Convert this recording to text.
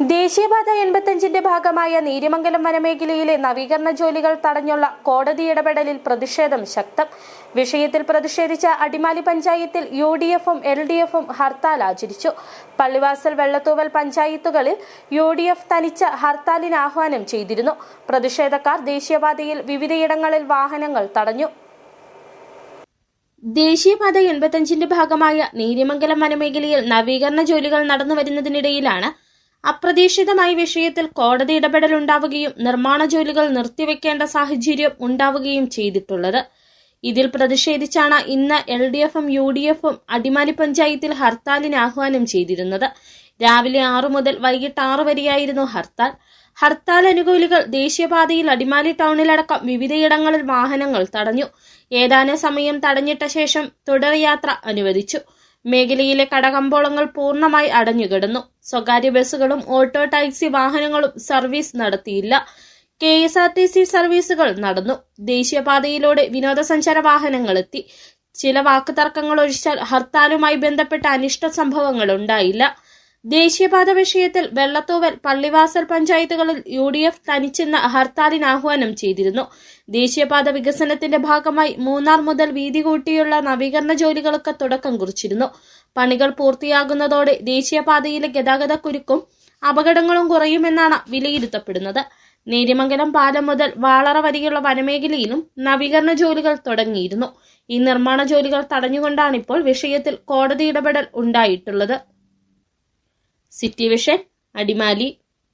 ദേശീയപാത എൺപത്തഞ്ചിന്റെ ഭാഗമായ നീരിമംഗലം വനമേഖലയിലെ നവീകരണ ജോലികൾ തടഞ്ഞുള്ള കോടതി ഇടപെടലിൽ പ്രതിഷേധം ശക്തം. വിഷയത്തിൽ പ്രതിഷേധിച്ച അടിമാലി പഞ്ചായത്തിൽ യു ഡി എഫും എൽ ഡി എഫും ഹർത്താൽ ആചരിച്ചു. പള്ളിവാസൽ വെള്ളത്തൂവൽ പഞ്ചായത്തുകളിൽ യു ഡി എഫ് തനിച്ച ഹർത്താലിന് ആഹ്വാനം ചെയ്തിരുന്നു. പ്രതിഷേധക്കാർ ദേശീയപാതയിൽ വിവിധയിടങ്ങളിൽ വാഹനങ്ങൾ തടഞ്ഞു. ദേശീയപാത എൺപത്തഞ്ചിന്റെ ഭാഗമായ നീരിമംഗലം വനമേഖലയിൽ നവീകരണ ജോലികൾ നടന്നു വരുന്നതിനിടയിലാണ് അപ്രതീക്ഷിതമായ വിഷയത്തിൽ കോടതി ഇടപെടൽ ഉണ്ടാവുകയും നിർമ്മാണ ജോലികൾ നിർത്തിവെക്കേണ്ട സാഹചര്യം ഉണ്ടാവുകയും ചെയ്തിട്ടുള്ളത്. ഇതിൽ പ്രതിഷേധിച്ചാണ് ഇന്ന് എൽ ഡി എഫും യു ഡി എഫും അടിമാലി പഞ്ചായത്തിൽ ഹർത്താലിന് ആഹ്വാനം ചെയ്തിരുന്നത്. രാവിലെ ആറു മുതൽ വൈകിട്ട് ആറ് വരെയായിരുന്നു ഹർത്താൽ. ഹർത്താൽ അനുകൂലികൾ ദേശീയപാതയിൽ അടിമാലി ടൗണിലടക്കം വിവിധയിടങ്ങളിൽ വാഹനങ്ങൾ തടഞ്ഞു. ഏതാനും സമയം തടഞ്ഞിട്ട ശേഷം തുടർയാത്ര അനുവദിച്ചു. മേഖലയിലെ കടകമ്പോളങ്ങൾ പൂർണമായി അടഞ്ഞുകിടന്നു. സ്വകാര്യ ബസ്സുകളും ഓട്ടോ ടാക്സി വാഹനങ്ങളും സർവീസ് നടത്തിയില്ല. K S R T C സർവീസുകൾ നടന്നു. ദേശീയപാതയിലൂടെ വിനോദസഞ്ചാര വാഹനങ്ങൾ എത്തി. ചില വാക്കുതർക്കങ്ങൾ ഒഴിച്ചാൽ ഹർത്താലുമായി ബന്ധപ്പെട്ട അനിഷ്ട സംഭവങ്ങൾ ഉണ്ടായില്ല. ദേശീയപാത വിഷയത്തിൽ വെള്ളത്തോവൽ പള്ളിവാസൽ പഞ്ചായത്തുകളിൽ യു ഡി എഫ് തനിച്ചെന്ന് ഹർത്താലിന് ആഹ്വാനം ചെയ്തിരുന്നു. ദേശീയപാത വികസനത്തിന്റെ ഭാഗമായി മൂന്നാർ മുതൽ വീതി കൂട്ടിയുള്ള നവീകരണ ജോലികൾക്ക് തുടക്കം കുറിച്ചിരുന്നു. പണികൾ പൂർത്തിയാകുന്നതോടെ ദേശീയപാതയിലെ ഗതാഗതക്കുരുക്കും അപകടങ്ങളും കുറയുമെന്നാണ് വിലയിരുത്തപ്പെടുന്നത്. നേര്യമംഗലം പാലം മുതൽ വാളറ വരെയുള്ള വനമേഖലയിലും നവീകരണ ജോലികൾ തുടങ്ങിയിരുന്നു. ഈ നിർമ്മാണ ജോലികൾ തടഞ്ഞുകൊണ്ടാണിപ്പോൾ വിഷയത്തിൽ കോടതി ഇടപെടൽ ഉണ്ടായിട്ടുള്ളത്. City vision Adimali